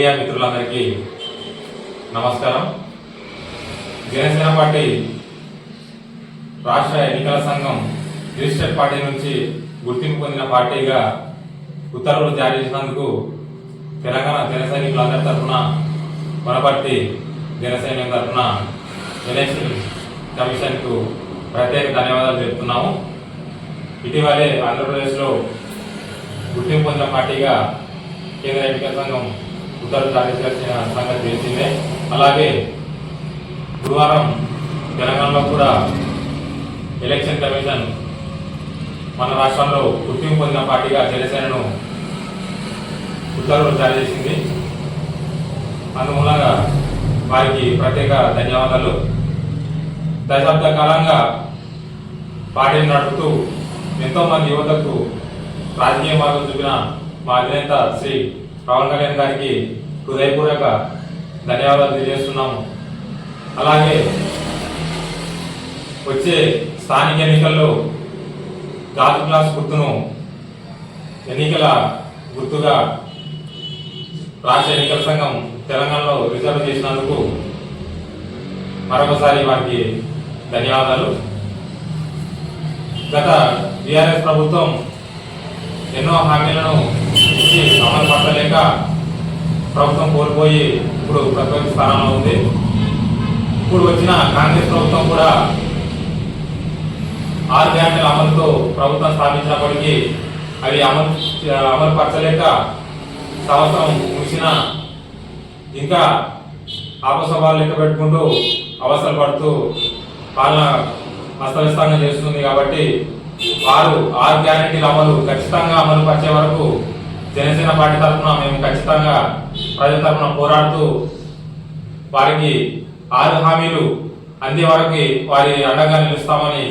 Media మిత్రులందరికీ నమస్కారం. Janasena party రాష్ట్ర ఎన్నికల సంఘం రిజిస్టర్డ్ పార్టీ నుంచి గుర్తింపు పొందిన పార్టీగా ఉత్తర్వులు జారీ చేసినందుకు తెలంగాణ జన సైనికులందరి తరఫున వనపర్తి జనసైన్యం తరఫున ఎలక్షన్ కమిషన్కు ప్రత్యేక ధన్యవాదాలు చెప్తున్నాము ఇటీవలే ఆంధ్రప్రదేశ్లో గుర్తింపు పొందిన పార్టీగా కేంద్ర ఎన్నికల సంఘం ఉత్తర్వులు జారీ చేసిన సంగతి తెలిసిందే అలాగే గురువారం తెలంగాణలో కూడా ఎలక్షన్ కమిషన్ మన రాష్ట్రంలో గుర్తింపు పొందిన పార్టీగా జనసేనను ఉత్తర్వులు జారీ చేసింది. అందుమూలంగా వారికి ప్రత్యేక ధన్యవాదాలు. దశాబ్ద కాలంగా పార్టీని నడుపుతూ ఎంతో మంది యువతకు రాజకీయ మార్గం చూపిన మా అధినేత శ్రీ పవన్ కళ్యాణ్ గారికి హృదయపూర్వక ధన్యవాదాలు తెలియజేస్తున్నాము. అలాగే వచ్చే స్థానిక ఎన్నికల్లో గాజు క్లాస్ గుర్తును ఎన్నికల గుర్తుగా రాష్ట్ర ఎన్నికల సంఘం తెలంగాణలో రిజర్వ్ చేసినందుకు మరొకసారి వారికి ధన్యవాదాలు. గత బీఆర్ఎస్ ప్రభుత్వం ఎన్నో హామీలను అమలు పట్టలేక ప్రభుత్వం కోల్పోయి ఇప్పుడు ప్రతిపక్ష స్థానంలో ఉంది. ఇప్పుడు వచ్చిన కాంగ్రెస్ ప్రభుత్వం కూడా ఆరు గ్యారెంటీల అమలుతో ప్రభుత్వం స్థాపించినప్పటికీ అవి అమలు అమలు పరచలేక సంవత్సరం ముగిసిన ఇంకా ఆపసభాలు లెక్క పెట్టుకుంటూ అవసరం పడుతూ పాలన అస్తవ్యస్తంగా చేస్తుంది కాబట్టి వారు ఆరు గ్యారెంటీల అమలు ఖచ్చితంగా అమలు పరిచే వరకు జనసేన పార్టీ తరఫున మేము ఖచ్చితంగా ప్రజల తరఫున పోరాడుతూ వారికి ఆరు హామీలు అందే వరకు వారి అండగా నిలుస్తామని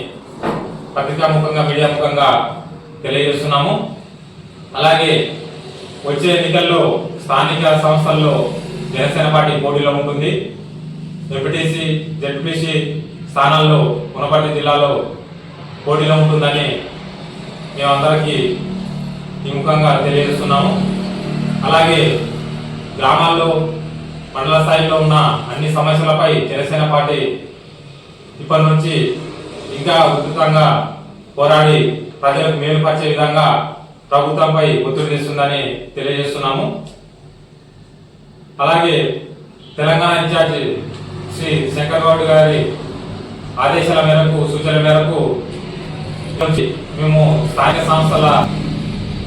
పత్రికాముఖంగా మీడియా ముఖంగా తెలియజేస్తున్నాము. అలాగే వచ్చే ఎన్నికల్లో స్థానిక సంస్థల్లో జనసేన పార్టీ పోటీలో ఉంటుంది. ఎంపీటీసీ జడ్పీసీ స్థానాల్లో మునపర్తి జిల్లాలో పోటీలో ఉంటుందని మేమందరికీ ఈ ముఖంగా తెలియజేస్తున్నాము. అలాగే గ్రామాల్లో మండల స్థాయిలో ఉన్న అన్ని సమస్యలపై జనసేన పార్టీ ఇప్పటి నుంచి ఇంకా ఉధృతంగా పోరాడి ప్రజలకు మేలుపరిచే విధంగా ప్రభుత్వంపై ఒత్తిడి తెస్తుందని తెలియజేస్తున్నాము. అలాగే తెలంగాణ ఇన్ఛార్జి శ్రీ శంకర్ గౌడ్ గారి ఆదేశాల మేరకు సూచనల మేరకు మేము స్థానిక సంస్థల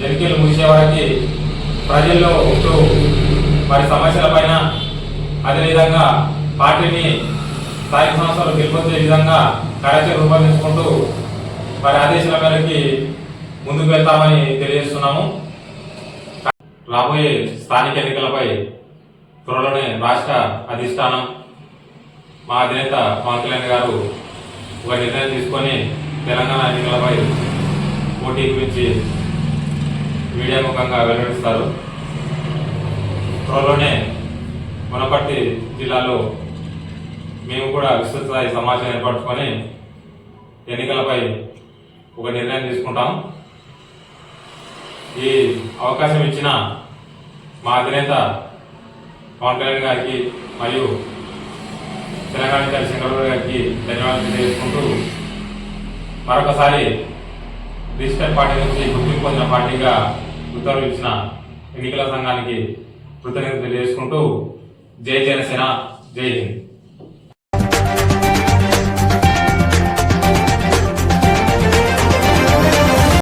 ఎన్నికలు ముగిసే వరకు ప్రజల్లో ఉంటూ వారి సమస్యలపైన అదేవిధంగా పార్టీని స్థానిక సంస్థలు గెలుపొందే విధంగా కార్యాచరణ రూపొందించుకుంటూ వారి ఆదేశాల మేరకి ముందుకు వెళ్తామని తెలియజేస్తున్నాము. రాబోయే స్థానిక ఎన్నికలపై త్వరలోనే రాష్ట్ర అధిష్టానం మా అధినేత పవన్ కళ్యాణ్ గారు ఒక నిర్ణయం తీసుకొని తెలంగాణ ఎన్నికలపై పోటీ గురించి మీడియా ముఖంగా వెల్లడిస్తారు. త్వరలోనే మునపర్తి జిల్లాలో మేము కూడా విస్తృత స్థాయి సమాచారం ఏర్పరచుకొని ఎన్నికలపై ఒక నిర్ణయం తీసుకుంటాం. ఈ అవకాశం ఇచ్చిన మా అధినేత పవన్ కళ్యాణ్ గారికి మరియు తెలంగాణ గారి గారికి ధన్యవాదాలు తెలియజేసుకుంటూ మరొకసారి డిజిటల్ పార్టీ నుంచి పొందిన పార్టీగా ఉత్తర్వులు ఇచ్చిన ఎన్నికల సంఘానికి కృతజ్ఞతలు తెలియజేసుకుంటూ జై జనసేన జై హింద్.